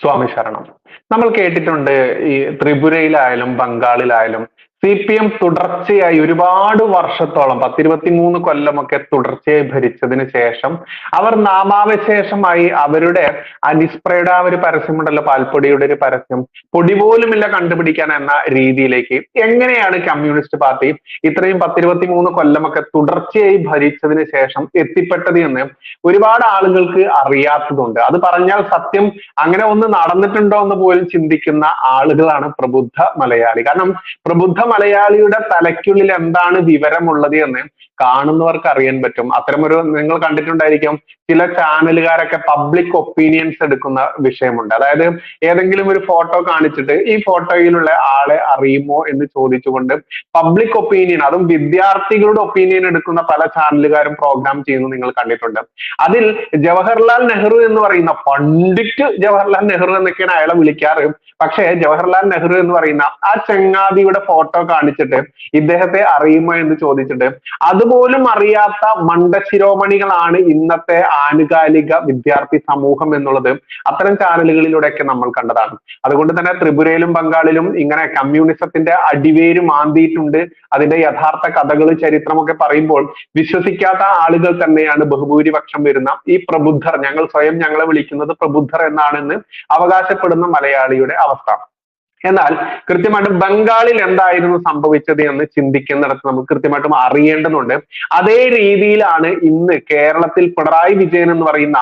സ്വാമി ശരണം നമ്മൾ കേട്ടിട്ടുണ്ട് ഈ ത്രിപുരയിലായാലും ബംഗാളിലായാലും സി പി എം തുടർച്ചയായി ഒരുപാട് വർഷത്തോളം പത്തിരുപത്തി മൂന്ന് കൊല്ലമൊക്കെ തുടർച്ചയായി ഭരിച്ചതിന് ശേഷം അവർ നാമാവശേഷമായി അവരുടെ അനിസ്പ്രയുടെ ആ ഒരു പരസ്യമുണ്ടല്ലോ പാൽപ്പൊടിയുടെ ഒരു പരസ്യം. പൊടി പോലുമില്ല കണ്ടുപിടിക്കാൻ എന്ന രീതിയിലേക്ക് എങ്ങനെയാണ് കമ്മ്യൂണിസ്റ്റ് പാർട്ടി ഇത്രയും പത്തിരുപത്തി മൂന്ന് കൊല്ലമൊക്കെ തുടർച്ചയായി ഭരിച്ചതിന് ശേഷം എത്തിപ്പെട്ടത് എന്ന് ഒരുപാട് ആളുകൾക്ക് അറിയാത്തതുണ്ട്. അത് പറഞ്ഞാൽ സത്യം അങ്ങനെ ഒന്ന് നടന്നിട്ടുണ്ടോ എന്ന് പോലും ചിന്തിക്കുന്ന ആളുകളാണ് പ്രബുദ്ധ മലയാളി. കാരണം പ്രബുദ്ധ മലയാളിയുടെ തലയ്ക്കുള്ളിൽ എന്താണ് വിവരമുള്ളത് എന്ന് കാണുന്നവർക്ക് അറിയാൻ പറ്റും. അത്തരമൊരു നിങ്ങൾ കണ്ടിട്ടുണ്ടായിരിക്കും ചില ചാനലുകാരൊക്കെ പബ്ലിക് ഒപ്പീനിയൻസ് എടുക്കുന്ന വിഷയമുണ്ട്. അതായത് ഏതെങ്കിലും ഒരു ഫോട്ടോ കാണിച്ചിട്ട് ഈ ഫോട്ടോയിലുള്ള ആളെ അറിയുമോ എന്ന് ചോദിച്ചുകൊണ്ട് പബ്ലിക് ഒപ്പീനിയൻ അതും വിദ്യാർത്ഥികളുടെ ഒപ്പീനിയൻ എടുക്കുന്ന പല ചാനലുകാരും പ്രോഗ്രാം ചെയ്യുന്നത് നിങ്ങൾ കണ്ടിട്ടുണ്ട്. അതിൽ ജവഹർലാൽ നെഹ്റു എന്ന് പറയുന്ന പണ്ഡിറ്റ് ജവഹർലാൽ നെഹ്റു എന്നൊക്കെയാണ് അയാളെ വിളിക്കാറ്. പക്ഷേ ജവഹർലാൽ നെഹ്റു എന്ന് പറയുന്ന ആ ചങ്ങാതിയുടെ ഫോട്ടോ കാണിച്ചിട്ട് ഇദ്ദേഹത്തെ അറിയുമോ എന്ന് ചോദിച്ചിട്ട് അതുപോലും അറിയാത്ത മണ്ടശിരോമണികളാണ് ഇന്നത്തെ ആനുകാലിക വിദ്യാർത്ഥി സമൂഹം എന്നുള്ളത് അത്തരം ചാനലുകളിലൂടെയൊക്കെ നമ്മൾ കണ്ടതാണ്. അതുകൊണ്ട് തന്നെ ത്രിപുരയിലും ബംഗാളിലും ഇങ്ങനെ കമ്മ്യൂണിസത്തിന്റെ അടിവേര് മാന്തിയിട്ടുണ്ട്. അതിന്റെ യഥാർത്ഥ കഥകൾ ചരിത്രമൊക്കെ പറയുമ്പോൾ വിശ്വസിക്കാത്ത ആളുകൾ തന്നെയാണ് ബഹുഭൂരിപക്ഷം വരുന്ന ഈ പ്രബുദ്ധർ. ഞങ്ങൾ സ്വയം ഞങ്ങളെ വിളിക്കുന്നത് പ്രബുദ്ധർ എന്നാണെന്ന് അവകാശപ്പെടുന്ന മലയാളിയുടെ അവസ്ഥ. എന്നാൽ കൃത്യമായിട്ടും ബംഗാളിൽ എന്തായിരുന്നു സംഭവിച്ചത് എന്ന് ചിന്തിക്കുന്നിടത്ത് നമുക്ക് കൃത്യമായിട്ടും അറിയേണ്ടതുണ്ട്. അതേ രീതിയിലാണ് ഇന്ന് കേരളത്തിൽ പിണറായി വിജയൻ എന്ന് പറയുന്ന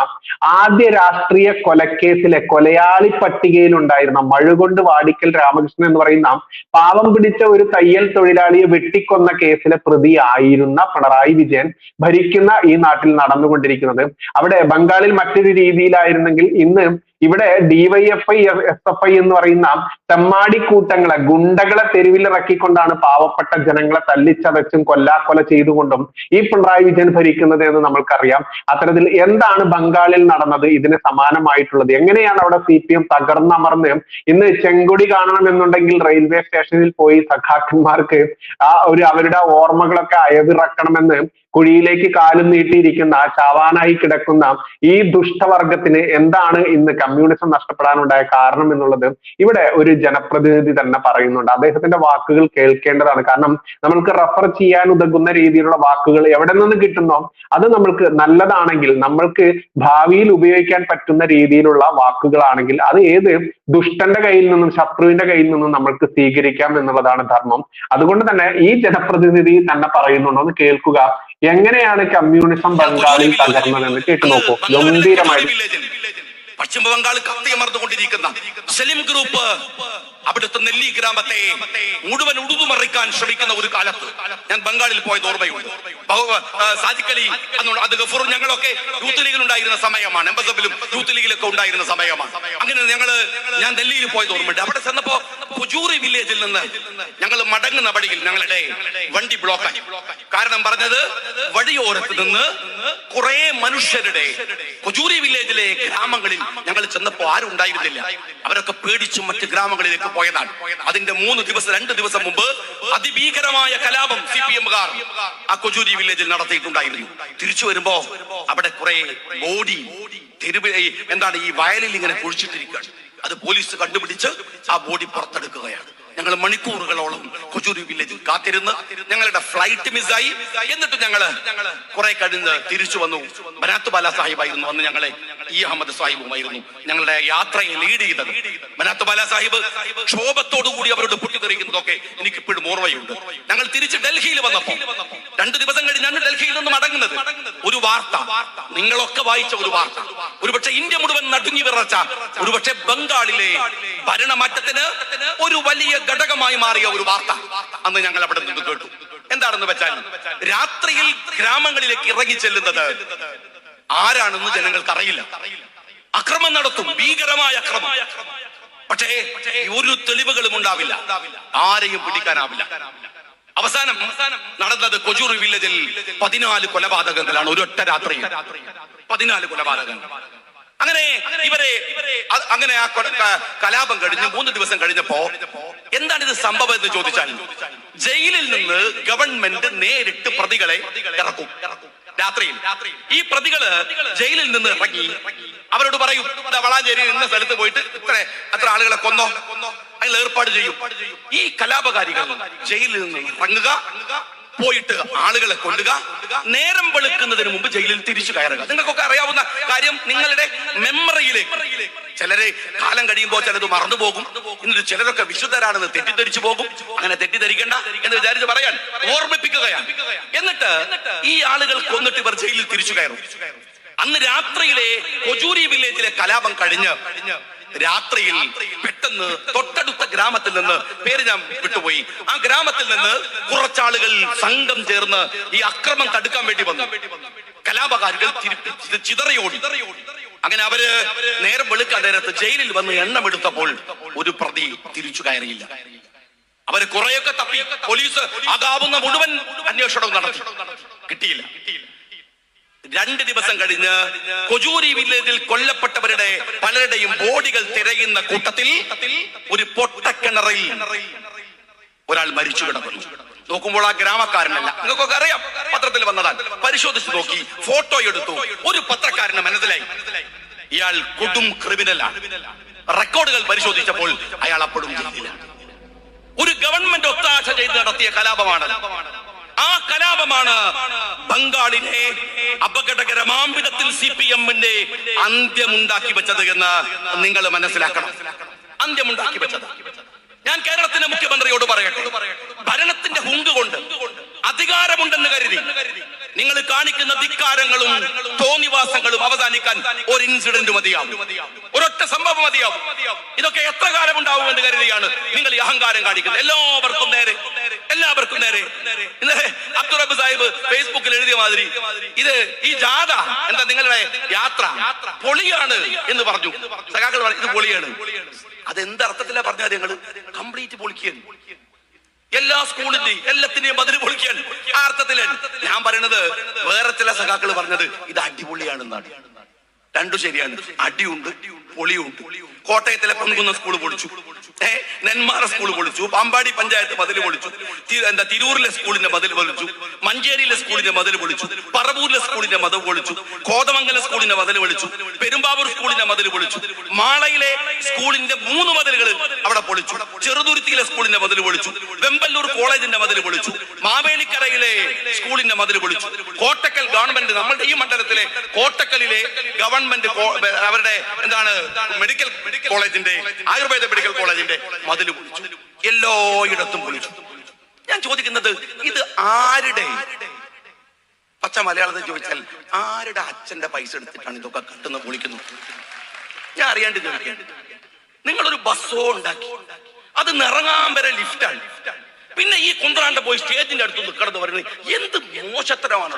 ആദ്യ രാഷ്ട്രീയ കൊലക്കേസിലെ കൊലയാളി പട്ടികയിൽ ഉണ്ടായിരുന്ന മഴുകൊണ്ട് വാടിക്കൽ രാമകൃഷ്ണൻ എന്ന് പറയുന്ന പാവം പിടിച്ച ഒരു തയ്യൽ തൊഴിലാളിയെ വെട്ടിക്കൊന്ന കേസിലെ പ്രതിയായിരുന്ന പിണറായി വിജയൻ ഭരിക്കുന്ന ഈ നാട്ടിൽ നടന്നുകൊണ്ടിരിക്കുന്നത്. അവിടെ ബംഗാളിൽ മറ്റൊരു രീതിയിലായിരുന്നെങ്കിൽ ഇന്ന് ഇവിടെ ഡിവൈഎഫ്ഐ എസ് എഫ് ഐ എന്ന് പറയുന്ന തെമ്മാടി കൂട്ടങ്ങളെ ഗുണ്ടകളെ തെരുവിലിറക്കിക്കൊണ്ടാണ് പാവപ്പെട്ട ജനങ്ങളെ തല്ലിച്ചതച്ചും കൊല്ലാക്കൊല ചെയ്തുകൊണ്ടും ഈ പിണറായി വിജയൻ ഭരിക്കുന്നത് എന്ന് നമ്മൾക്കറിയാം. അത്തരത്തിൽ എന്താണ് ബംഗാളിൽ നടന്നത് ഇതിന് സമാനമായിട്ടുള്ളത്? എങ്ങനെയാണ് അവിടെ സി പി എം തകർന്നമർന്ന് ഇന്ന് ചെങ്കൊടി കാണണമെന്നുണ്ടെങ്കിൽ റെയിൽവേ സ്റ്റേഷനിൽ പോയി സഖാക്കന്മാർക്ക് ആ ഒരു അവരുടെ ഓർമ്മകളൊക്കെ അയവിറക്കണമെന്ന് കുഴിയിലേക്ക് കാലും നീട്ടിയിരിക്കുന്ന ചാവാനായി കിടക്കുന്ന ഈ ദുഷ്ടവർഗത്തിന് എന്താണ് ഇന്ന് കമ്മ്യൂണിസം നഷ്ടപ്പെടാനുണ്ടായ കാരണം എന്നുള്ളത് ഇവിടെ ഒരു ജനപ്രതിനിധി തന്നെ പറയുന്നുണ്ട്. അദ്ദേഹത്തിന്റെ വാക്കുകൾ കേൾക്കേണ്ടതാണ്. കാരണം നമ്മൾക്ക് റെഫർ ചെയ്യാൻ ഉതകുന്ന രീതിയിലുള്ള വാക്കുകൾ എവിടെ നിന്ന് കിട്ടുന്നോ അത് നമ്മൾക്ക് നല്ലതാണെങ്കിൽ നമ്മൾക്ക് ഭാവിയിൽ ഉപയോഗിക്കാൻ പറ്റുന്ന രീതിയിലുള്ള വാക്കുകളാണെങ്കിൽ അത് ഏത് ദുഷ്ടന്റെ കയ്യിൽ നിന്നും ശത്രുവിന്റെ കയ്യിൽ നിന്നും നമ്മൾക്ക് സ്വീകരിക്കാം എന്നുള്ളതാണ് ധർമ്മം. അതുകൊണ്ട് തന്നെ ഈ ജനപ്രതിനിധി തന്നെ പറയുന്നുണ്ടോ. എന്ന് കേൾക്കുക. എങ്ങനെയാണ് കമ്മ്യൂണിസം ബംഗാളിൽ തകർന്നതെന്ന് കേട്ടു നോക്കൂ. ഗംഭീരമായി. പശ്ചിമ ബംഗാൾ കത്തിയമർന്നുകൊണ്ടിരിക്കുന്ന സലിം ഗ്രൂപ്പ് അവിടുത്തെ നെല്ലി ഗ്രാമത്തെ മുഴുവൻ ഉടുതുമറിക്കാൻ ശ്രമിക്കുന്ന ഒരു കാലത്ത് ഞാൻ ബംഗാളിൽ പോയത് ഓർമ്മയുണ്ട്. സാജിക്കലി അത് ഗഫൂർ ഞങ്ങളൊക്കെ യൂത്ത് ലീഗിൽ ഉണ്ടായിരുന്ന സമയമാണ്. എംബസബിലും യൂത്ത് ലീഗിലൊക്കെ ഉണ്ടായിരുന്ന സമയമാണ്. അങ്ങനെ ഞങ്ങൾ ഞാൻ ഡൽഹിയിൽ പോയത് ഓർമ്മയുണ്ട്. അവിടെ ചെന്നപ്പോ പുജൂറി വില്ലേജിൽ നിന്ന് ഞങ്ങൾ മടങ്ങുന്ന വഴിയിൽ ഞങ്ങളുടെ വണ്ടി ബ്ലോക്ക് ആയി കാരണം പറഞ്ഞത് വഴിയോരത്ത് നിന്ന് കുറെ മനുഷ്യരുടെ പുജൂരി വില്ലേജിലെ ഗ്രാമങ്ങളിൽ ഞങ്ങൾ ചെന്നപ്പോ ആരും ഉണ്ടായിരുന്നില്ല. അവരൊക്കെ പേടിച്ചും മറ്റ് ഗ്രാമങ്ങളിലേക്ക് പോയതാണ്. അതിന്റെ മൂന്ന് ദിവസം രണ്ട് ദിവസം മുമ്പ് അതിഭീകരമായ കലാപം സി പി എമ്മുകാർ ആ കൊജൂരി വില്ലേജിൽ നടത്തിയിട്ടുണ്ടായിരുന്നു. തിരിച്ചു വരുമ്പോ അവിടെ കുറെ ബോഡി തെരുവ് എന്താണ് ഈ വയലിൽ ഇങ്ങനെ കുഴിച്ചിട്ടിരിക്കുകയാണ്. അത് പോലീസ് കണ്ടുപിടിച്ച് ആ ബോഡി പുറത്തെടുക്കുകയാണ്. ഞങ്ങൾ മണിക്കൂറുകളോളം കൊച്ചൂരി വില്ലേജിൽ കാത്തിരുന്ന് ഞങ്ങളുടെ ഫ്ലൈറ്റ് മിസ്സായി. എന്നിട്ട് ഞങ്ങൾ കുറെ കഴിഞ്ഞ് തിരിച്ചു വന്നു. ബനാത്ത് ബാല സാഹിബായിരുന്നു അന്ന് ഞങ്ങളെ ഈ അഹമ്മദ് സാഹിബുമായിരുന്നു. ഞങ്ങളുടെ യാത്രയെ ലീഡ് ചെയ്തത്. ബനാത്ത് ബാല സാഹിബ് ക്ഷോഭത്തോടു കൂടി അവരോട് പൊട്ടിത്തെറിക്കുന്നതൊക്കെ എനിക്ക് ഇപ്പോഴും ഓർമ്മയുണ്ട്. ഞങ്ങൾ തിരിച്ച് ഡൽഹിയിൽ വന്നപ്പോൾ രണ്ടു ദിവസം കഴിഞ്ഞാണ് ഡൽഹിയിൽ നിന്ന് മടങ്ങുന്നത്. ഒരു വാർത്ത. നിങ്ങളൊക്കെ വായിച്ച ഒരു വാർത്ത. ഒരുപക്ഷെ ഇന്ത്യ മുഴുവൻ നടുങ്ങി വിറച്ച ഒരുപക്ഷെ ബംഗാളിലെ ഭരണമാറ്റത്തിന് ഒരു വലിയ ഘടകമായി മാറിയ ഒരു വാർത്ത അന്ന് ഞങ്ങൾ അവിടെ നിന്ന് കേട്ടു. എന്താണെന്ന് വെച്ചാൽ രാത്രിയിൽ ഗ്രാമങ്ങളിലേക്ക് ഇറങ്ങി ചെല്ലുന്നത് ആരാണെന്ന് ജനങ്ങൾക്ക് അറിയില്ല. അക്രമം നടത്തും ഭീകരമായ അക്രമം. പക്ഷേ ഒരു തെളിവുകളും ഉണ്ടാവില്ല. ആരെയും പിടിക്കാനാവില്ല. അവസാനം നടന്നത് കൊജൂർ വില്ലേജിൽ പതിനാല് കൊലപാതകങ്ങളാണ്. ഒരൊറ്റ രാത്രി പതിനാല് കൊലപാതകങ്ങൾ. അങ്ങനെ ഇവരെ അങ്ങനെ ആ കൊല- കലാപം കഴിഞ്ഞ് മൂന്ന് ദിവസം കഴിഞ്ഞപ്പോ എന്താണ് ഇത് സംഭവം എന്ന് ചോദിച്ചാൽ ജയിലിൽ നിന്ന് ഗവൺമെന്റ് നേരിട്ട് പ്രതികളെ ഇറക്കും. രാത്രിയിൽ. ഈ പ്രതികൾ ജയിലിൽ നിന്ന് ഇറങ്ങി അവരോട് പറയും "ദാ വളാഞ്ചേരി ഇന്ന സ്ഥലത്ത് പോയിട്ട് ഇത്ര അത്ര ആളുകളെ കൊന്നോ? അതിൽ ഏർപ്പാട് ചെയ്യും. ഈ കലാപകാരികൾ ജയിലിൽ നിന്ന് ഇറങ്ങുക പോയിട്ട് ആളുകളെ കൊല്ലുക നേരം വെളുക്കുന്നതിന് മുമ്പ് ജയിലിൽ തിരിച്ചു കയറുക. നിങ്ങൾക്കൊക്കെ അറിയാവുന്ന കാര്യം നിങ്ങളുടെ മെമ്മറിയിലേക്ക് ചിലരെ കാലം കഴിയുമ്പോൾ ചിലത് മറന്നു പോകും. എന്നിട്ട് ചിലരൊക്കെ വിശുദ്ധരാണെന്ന് തെറ്റിദ്ധരിച്ചു പോകും. അങ്ങനെ തെറ്റിദ്ധരിക്കണ്ട എന്ന് വിചാരിച്ച് പറയാൻ ഓർമ്മിപ്പിക്കുകയാണ്. എന്നിട്ട് ഈ ആളുകൾ കൊന്നിട്ട് ഇവർ ജയിലിൽ തിരിച്ചു കയറും. അന്ന് രാത്രിയിലെ കൊജൂരി വില്ലേജിലെ കലാപം കഴിഞ്ഞ് രാത്രിയിൽ പെട്ടെന്ന് തൊട്ടടുത്ത ഗ്രാമത്തിൽ നിന്ന് പേര് ഞാൻ വിട്ടുപോയി. ആ ഗ്രാമത്തിൽ നിന്ന് കുറച്ചാളുകൾ സംഘം ചേർന്ന് ഈ അക്രമം തടുക്കാൻ വേണ്ടി വന്നു. കലാപകാരികൾ ചിതറിയോടി. അങ്ങനെ അവർ നേരം വെളുക്കാൻ നേരത്ത് ജയിലിൽ വന്ന് എണ്ണമെടുത്തപ്പോൾ ഒരു പ്രതി തിരിച്ചു കയറിയില്ല. അവർ കുറെയൊക്കെ തപ്പി. പോലീസ് ആകാവുന്ന മുഴുവൻ അന്വേഷണവും നടത്തി. കിട്ടിയില്ല കിട്ടിയില്ല. രണ്ട് ദിവസം കഴിഞ്ഞ് കൊജൂരി വില്ലേജിൽ കൊല്ലപ്പെട്ടവരുടെ പലരുടെയും ബോഡികൾ തിരയുന്ന കൂട്ടത്തിൽ ഒരു പൊട്ടക്കിണറിൽ ഒരാൾ മരിച്ചു കിടക്കുന്നു. നോക്കുമ്പോൾ ആ ഗ്രാമക്കാരനല്ല. നിങ്ങൾക്കൊക്കെ അറിയാം പത്രത്തിൽ വന്നതാണ് പരിശോധിച്ച് നോക്കി ഫോട്ടോ എടുത്തു. ഒരു പത്രക്കാരന് മനസ്സിലായി. ഇയാൾ കൊടും ക്രിമിനലാണ് റെക്കോർഡുകൾ പരിശോധിച്ചപ്പോൾ അയാൾ അപ്പോഴും ഒരു ഗവൺമെന്റ് ഒത്താശ ചെയ്ത് നടത്തിയ കലാപമാണ്. ആ കലാപമാണ് ബംഗാളിലെ അപകടകരമാം വിധത്തിൽ സി പി എമ്മിന്റെ അന്ത്യമുണ്ടാക്കി വെച്ചത് എന്ന് നിങ്ങൾ മനസ്സിലാക്കണം. അന്ത്യമുണ്ടാക്കി വെച്ചത്. ഞാൻ കേരളത്തിന്റെ മുഖ്യമന്ത്രിയോട് പറയട്ടെ. ഭരണത്തിന്റെ ഹുങ്ക് കൊണ്ട് അധികാരമുണ്ടെന്ന് കരുതി നിങ്ങൾ കാണിക്കുന്ന ധിക്കാരങ്ങളും തോന്നിവാസങ്ങളും അവസാനിക്കാൻ ഒരു ഇൻസിഡന്റ് മതിയാവും. ഒരൊറ്റ സംഭവം മതിയാവും. ഇതൊക്കെ എത്ര കാലം ഉണ്ടാവും എന്ന് കരുതിയാണ് നിങ്ങൾ ഈ അഹങ്കാരം കാണിക്കുന്നത്. എല്ലാവർക്കും നേരെ. എല്ലാവർക്കും നേരെ. ഇന്നലെ സാഹിബ് ഫേസ്ബുക്കിൽ എഴുതിയ മാതിരി ഇത് ഈ ജാഥ എന്താ നിങ്ങളുടെ യാത്ര പൊളിയാണ് എന്ന് പറഞ്ഞു. സഖാക്കൾ പറഞ്ഞു ഇത് പൊളിയാണ്. അതെന്തർത്ഥത്തിലാ പറഞ്ഞാൽ നിങ്ങൾ? കംപ്ലീറ്റ് പൊളിക്കുകയാണ് എല്ലാ സ്കൂളിന്റെയും എല്ലാത്തിന്റെയും മതിൽ പൊളിക്കാൻ ആ അർത്ഥത്തിലാണ് ഞാൻ പറയണത് വേറെ ചില സഖാക്കൾ പറഞ്ഞത് ഇത് അടിപൊളിയാണെന്നാണ്. രണ്ടു ശരിയാണ്. അടിയുണ്ട് പൊളിയുണ്ട്. കോട്ടയത്തിലെ പൊൻകുന്ന സ്കൂൾ പൊളിച്ചു. നെന്മാറ സ്കൂൾ പൊളിച്ചു പാമ്പാടി പഞ്ചായത്ത് മതിൽ പൊളിച്ചു എന്താ തിരൂരിലെ സ്കൂളിന്റെ മതിൽ പൊളിച്ചു മഞ്ചേരിയിലെ സ്കൂളിന്റെ മതിൽ പൊളിച്ചു പറവൂരിലെ സ്കൂളിന്റെ മതിൽ പൊളിച്ചു കോതമംഗലം സ്കൂളിന്റെ മതിൽ പൊളിച്ചു പെരുമ്പാവൂർ സ്കൂളിന്റെ മതിൽ പൊളിച്ചു മാളയിലെ സ്കൂളിന്റെ മൂന്ന് മതിലുകൾ അവിടെ പൊളിച്ചു ചെറുതുരുത്തിയിലെ സ്കൂളിന്റെ മതിൽ പൊളിച്ചു വെമ്പല്ലൂർ കോളേജിന്റെ മതിൽ പൊളിച്ചു മാവേലിക്കരയിലെ സ്കൂളിന്റെ മതിൽ പൊളിച്ചു കോട്ടക്കൽ ഗവൺമെന്റ് നമ്മളുടെ ഈ മണ്ഡലത്തിലെ കോട്ടക്കലിലെ ഗവൺമെന്റ് അവരുടെ എന്താണ് മെഡിക്കൽ കോളേജിന്റെ ആയുർവേദ മെഡിക്കൽ കോളേജിന്റെ മതിൽ പൊളിച്ചു. എല്ലായിടത്തും പൊളിച്ചു. ഞാൻ ചോദിക്കുന്നത് ഇത് ആരുടെ? പച്ച മലയാളത്തിൽ ചോദിച്ചാൽ ആരുടെ അച്ഛന്റെ പൈസ എടുത്തിട്ടാണ് ഇതൊക്കെ കട്ടുന്ന പൊളിക്കുന്നത് ഞാൻ അറിയാണ്ട് ചോദിക്കാൻ നിങ്ങളൊരു ബസ്സോ ഉണ്ടാക്കി. അത് നിറങ്ങാൻ വരെ ലിഫ്റ്റാണ്. പിന്നെ ഈ കുന്ത്രാണ്ട പോയി സ്റ്റേജിന്റെ അടുത്ത് നിൽക്കണമെന്ന് പറയുന്നത് എന്ത് മോശത്തരമാണ്?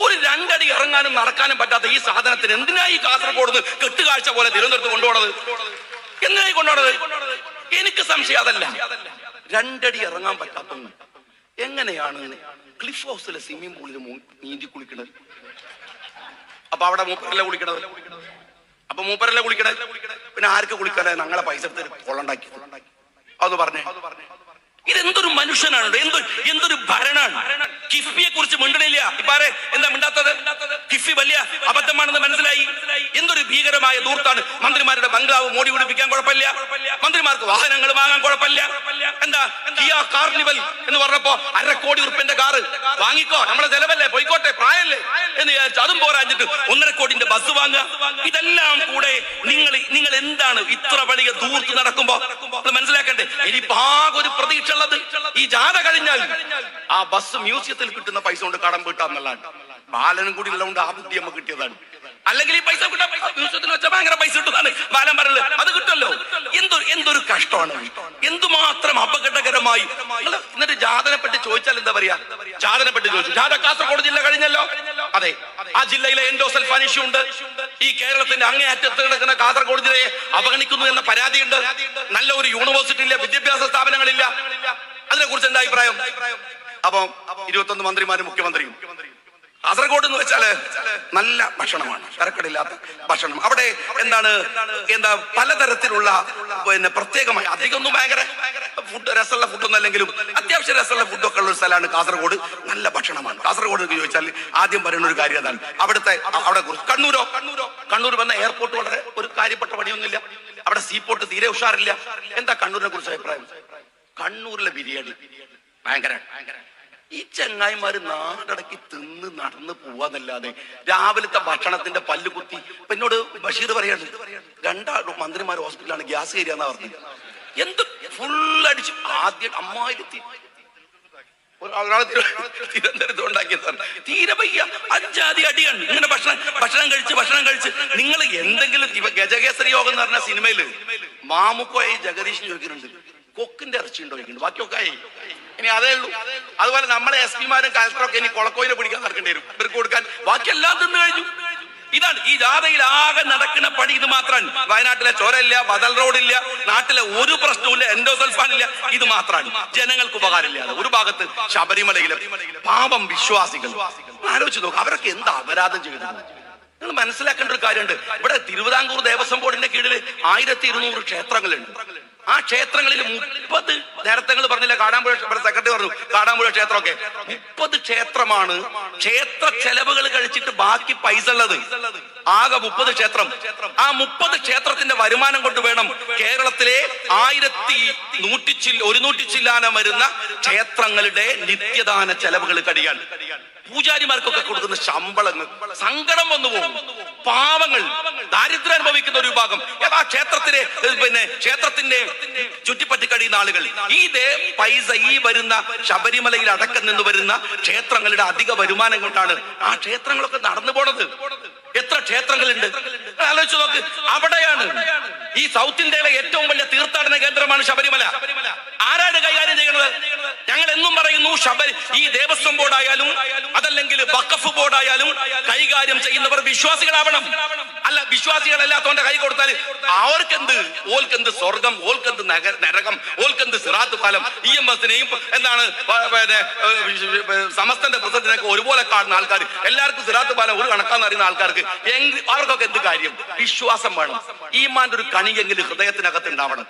ഒരു രണ്ടടി ഇറങ്ങാനും നടക്കാനും പറ്റാത്ത ഈ സാധനത്തിന് എന്തിനാ ഈ കാസർഗോഡ് കെട്ടുകാഴ്ച പോലെ തിരുവനന്തപുരത്ത് കൊണ്ടുപോണത്? എന്തിനായി കൊണ്ടുപോണത്? എനിക്ക് സംശയം അതല്ല. രണ്ടടി ഇറങ്ങാൻ പറ്റാത്ത എങ്ങനെയാണ് ക്ലിഫ് ഹൗസിലെ സ്വിമ്മിംഗ് പൂളിൽ നീന്തി കുളിക്കണത്? അപ്പൊ അവിടെ മൂപ്പരല്ല കുളിക്കണത്? അപ്പൊ മൂപ്പരല്ല കുളിക്കണത്? പിന്നെ ആർക്ക് കുളിക്കാതെ ഞങ്ങളെ പൈസ എടുത്ത് കൊള്ളണ്ടാക്കി അതൊന്ന് പറഞ്ഞേ. ഇതെന്തൊരു മനുഷ്യനാണ്? എന്തൊരു എന്തൊരു ഭരണാണ് കിഫിയെ കുറിച്ച് മിണ്ടണില്ല. എന്താ മിണ്ടാത്തത്? കിഫി വലിയ അബദ്ധമാണെന്ന് മനസ്സിലായി. എന്തൊരു ഭീകരമായ ദൂർത്താണ്. മന്ത്രിമാരുടെ ബംഗ്ലാവ് മോടി പിടിപ്പിക്കാൻ കുഴപ്പമില്ല. മന്ത്രിമാർക്ക് വാഹനങ്ങൾ വാങ്ങാൻ കുഴപ്പമില്ല. എന്താ കിയ കാർണിവൽ എന്ന് പറഞ്ഞപ്പോ അര കോടി ഉറുപ്പിന്റെ കാറ് വാങ്ങിക്കോ. നമ്മളെ ചെലവല്ലേ? പോയിക്കോട്ടെ പ്രായല്ലേ? എന്ന് വിചാരിച്ചു അതും പോരാഞ്ഞിട്ട് ഒന്നര കോടിന്റെ ബസ് വാങ്ങുക. ഇതെല്ലാം കൂടെ നിങ്ങൾ നിങ്ങൾ എന്താണ് ഇത്ര വലിയ ദൂർത്ത് നടക്കുമ്പോ? മനസ്സിലാക്കണ്ടേ? ഇനി ആകെ ഒരു ഉള്ളത് ഈ ജാഥ കഴിഞ്ഞാൽ ആ ബസ് മ്യൂസിയത്തിൽ കിട്ടുന്ന പൈസ കൊണ്ട് കടം വീട്ടാന്നുള്ളതാണ് ബാലനും കൂടി ഉള്ളതുകൊണ്ട് ആ ബുദ്ധി നമുക്ക് കിട്ടിയതാണ്. അല്ലെങ്കിൽ ഈ പൈസ കിട്ടാൻ പൈസ മ്യൂസിയത്തിൽ വെച്ചാൽ ഭയങ്കര പൈസ കിട്ടുന്നതാണ്. ബാലൻ പറയുന്നത് അത് കിട്ടുമല്ലോ. എന്തൊരു എന്തൊരു കഷ്ടമാണ്. എന്തുമാത്രം അപകടകരമായി. എന്നിട്ട് ജാതനെ പറ്റി ചോദിച്ചാൽ എന്താ പറയാ? ജാതനെ പറ്റി ചോദിച്ചു. ജാഥ കാസർഗോഡ് ജില്ല കഴിഞ്ഞല്ലോ? അതെ. ആ ജില്ലയിലെ എൻഡോസൽഫാൻ ഇഷ്യൂ ഉണ്ട്. ഈ കേരളത്തിന്റെ അങ്ങേയറ്റത്ത് കിടക്കുന്ന കാസർഗോഡ് ജില്ലയെ അവഗണിക്കുന്നു എന്ന പരാതിയുണ്ട്. നല്ല ഒരു യൂണിവേഴ്സിറ്റി ഇല്ല വിദ്യാഭ്യാസ സ്ഥാപനങ്ങളില്ല. അതിനെ കുറിച്ച് എന്താ അഭിപ്രായം? അപ്പം ഇരുപത്തൊന്ന് മന്ത്രിമാരും മുഖ്യമന്ത്രിയും. കാസർഗോഡ് എന്ന് വെച്ചാൽ നല്ല ഭക്ഷണമാണ്. കരക്കടില്ലാത്ത ഭക്ഷണം. അവിടെ എന്താണ് എന്താ പലതരത്തിലുള്ള പിന്നെ പ്രത്യേകമായി അധികമൊന്നും ഭയങ്കര ഫുഡ് രസമുള്ള ഫുഡൊന്നും അല്ലെങ്കിലും അത്യാവശ്യം രസമുള്ള ഫുഡൊക്കെ ഉള്ള ഒരു സ്ഥലമാണ് കാസർഗോഡ്. നല്ല ഭക്ഷണമാണ്. കാസർഗോഡ് എന്ന് ചോദിച്ചാൽ ആദ്യം പറയുന്ന ഒരു കാര്യം അതാണ്. അവിടുത്തെ അവിടെ കുറിച്ച് കണ്ണൂരോ? കണ്ണൂരോ കണ്ണൂർ വന്ന എയർപോർട്ട് വളരെ ഒരു കാര്യപ്പെട്ട പണിയൊന്നുമില്ല. അവിടെ സീപോർട്ട് തീരെ ഉഷാറില്ല. എന്താ കണ്ണൂരിനെ കുറിച്ച് അഭിപ്രായം? കണ്ണൂരിലെ ബിരിയാണി. ഭയങ്കര. ഈ ചങ്ങായിമാര് നാടടക്കി തിന്ന് നടന്ന് പോവാന്നല്ലാതെ രാവിലത്തെ ഭക്ഷണത്തിന്റെ പല്ല് കുത്തി ഇപ്പൊ എന്നോട് ബഷീർ പറയാണ് രണ്ടാ മന്ത്രിമാർ ഹോസ്പിറ്റലാണ് ഗ്യാസ് കയറിയാന്നാ പറഞ്ഞത് എന്ത് ഫുൾ അടിച്ച് ആദ്യം അമ്മായിരത്തി. തിരു- പയ്യ അഞ്ചാതി അടിയാണ്. ഇങ്ങനെ ഭക്ഷണം ഭക്ഷണം കഴിച്ച് ഭക്ഷണം കഴിച്ച്. നിങ്ങൾ എന്തെങ്കിലും ഇവ ഗജകേസരി യോഗം എന്ന് പറഞ്ഞ സിനിമയിൽ മാമുക്കോയി ജഗദീഷ് ചോദിക്കുന്നുണ്ട് കൊക്കിന്റെ ഇറച്ചി ഉണ്ടോ ചോദിക്കുന്നുണ്ട്. ബാക്കിയൊക്കെ ആയി. ഇനി അതേ ഉള്ളൂ. അതുപോലെ നമ്മളെ എസ് പിമാരും കലക്ടറൊക്കെ ഇനി കുളക്കോയിനെ പിടിക്കാൻ നടക്കേണ്ടി വരും. ഇവർക്ക് കൊടുക്കാൻ ബാക്കിയെല്ലാം തിന്നു കഴിഞ്ഞു. ഇതാണ് ഈ ജാഥയിൽ ആകെ നടക്കുന്ന പണി ഇത് മാത്രമാണ്. വയനാട്ടിലെ ചോരയില്ല ബദൽ റോഡില്ല നാട്ടിലെ ഒരു പ്രശ്നവുമില്ല എൻഡോസൽഫാൻ ഇല്ല ഇത് മാത്രമാണ്. ജനങ്ങൾക്ക് ഉപകാരമില്ലാതെ ഒരു ഭാഗത്ത് ശബരിമലയിലെ പാപം വിശ്വാസികൾ. ആലോചിച്ച് നോക്ക് അവരൊക്കെ എന്താ അപരാധം ചെയ്തു നിങ്ങൾ മനസ്സിലാക്കേണ്ട ഒരു കാര്യമുണ്ട്. ഇവിടെ തിരുവിതാംകൂർ ദേവസ്വം ബോർഡിന്റെ കീഴിൽ ആയിരത്തി ഇരുന്നൂറ് ക്ഷേത്രങ്ങളുണ്ട്. ആ ക്ഷേത്രങ്ങളിൽ മുപ്പത് നേരത്തെ പറഞ്ഞില്ല കാടാമ്പുഴ സെക്രട്ടറി പറഞ്ഞു കാടാമ്പുഴ ക്ഷേത്രമൊക്കെ. മുപ്പത് ക്ഷേത്രമാണ് ക്ഷേത്ര ചെലവുകൾ കഴിച്ചിട്ട് ബാക്കി പൈസ ഉള്ളത്. ആകെ മുപ്പത് ക്ഷേത്രം. ആ മുപ്പത് ക്ഷേത്രത്തിന്റെ വരുമാനം കൊണ്ട് വേണം കേരളത്തിലെ ആയിരത്തി നൂറ്റി ഒരു നൂറ്റി ചില്ലാനം വരുന്ന ക്ഷേത്രങ്ങളുടെ നിത്യദാന ചെലവുകൾ കഴിയാൻ പൂജാരിമാർക്കൊക്കെ കൊടുക്കുന്ന ശമ്പളങ്ങൾ സങ്കടം വന്നു പോകും. പാവങ്ങൾ ദാരിദ്ര്യം അനുഭവിക്കുന്ന ഒരു വിഭാഗം. ഏതാ ക്ഷേത്രത്തിലെ പിന്നെ ക്ഷേത്രത്തിന്റെ ചുറ്റിപ്പറ്റി കഴിയുന്ന ആളുകൾ ഈ ദേ പൈസ ഈ വരുന്ന ശബരിമലയിൽ അടക്കം നിന്ന് വരുന്ന ക്ഷേത്രങ്ങളുടെ അധിക വരുമാനം കൊണ്ടാണ് ആ ക്ഷേത്രങ്ങളൊക്കെ നടന്നു പോണത്. എത്ര ക്ഷേത്രങ്ങളുണ്ട്? ആലോചിച്ചു ആലോചിച്ച് നോക്ക്. അവിടെയാണ്. ഈ സൗത്ത് ഇന്ത്യയിലെ ഏറ്റവും വലിയ തീർത്ഥാടന കേന്ദ്രമാണ് ശബരിമല. ആരാണ് കൈകാര്യം ചെയ്യുന്നത്? ഞങ്ങൾ എന്നും പറയുന്നു ശബരി ഈ ദേവസ്വം ബോർഡായാലും അതല്ലെങ്കിൽ വഖഫ് ബോർഡായാലും കൈകാര്യം ചെയ്യുന്നവർ വിശ്വാസികളാവണം. അല്ല വിശ്വാസികളല്ലാത്തവന്റെ കൈ കൊടുത്താൽ അവർക്കെന്ത് ഓൽക്കെന്ത് സ്വർഗം ഓൽക്കെന്ത് നഗ- നരകം ഓൽക്കെന്ത് സിറാത്ത് ഫലം ഇ എം എസിനെയും എന്താണ് പിന്നെ സമസ്തന്റെ പ്രസിഡന്റിനൊക്കെ ഒരുപോലെ കാണുന്ന ആൾക്കാർ എല്ലാവർക്കും സിറാത്ത് ഫലം ഒരു കണക്കാന്ന് അറിയുന്ന ആൾക്കാർക്ക് അവർക്കൊക്കെ എന്ത് കാര്യം? വിശ്വാസം വേണം. ഈമാന്റെ ഒരു കണിയെങ്കിലും ഹൃദയത്തിനകത്ത് ഉണ്ടാവണം.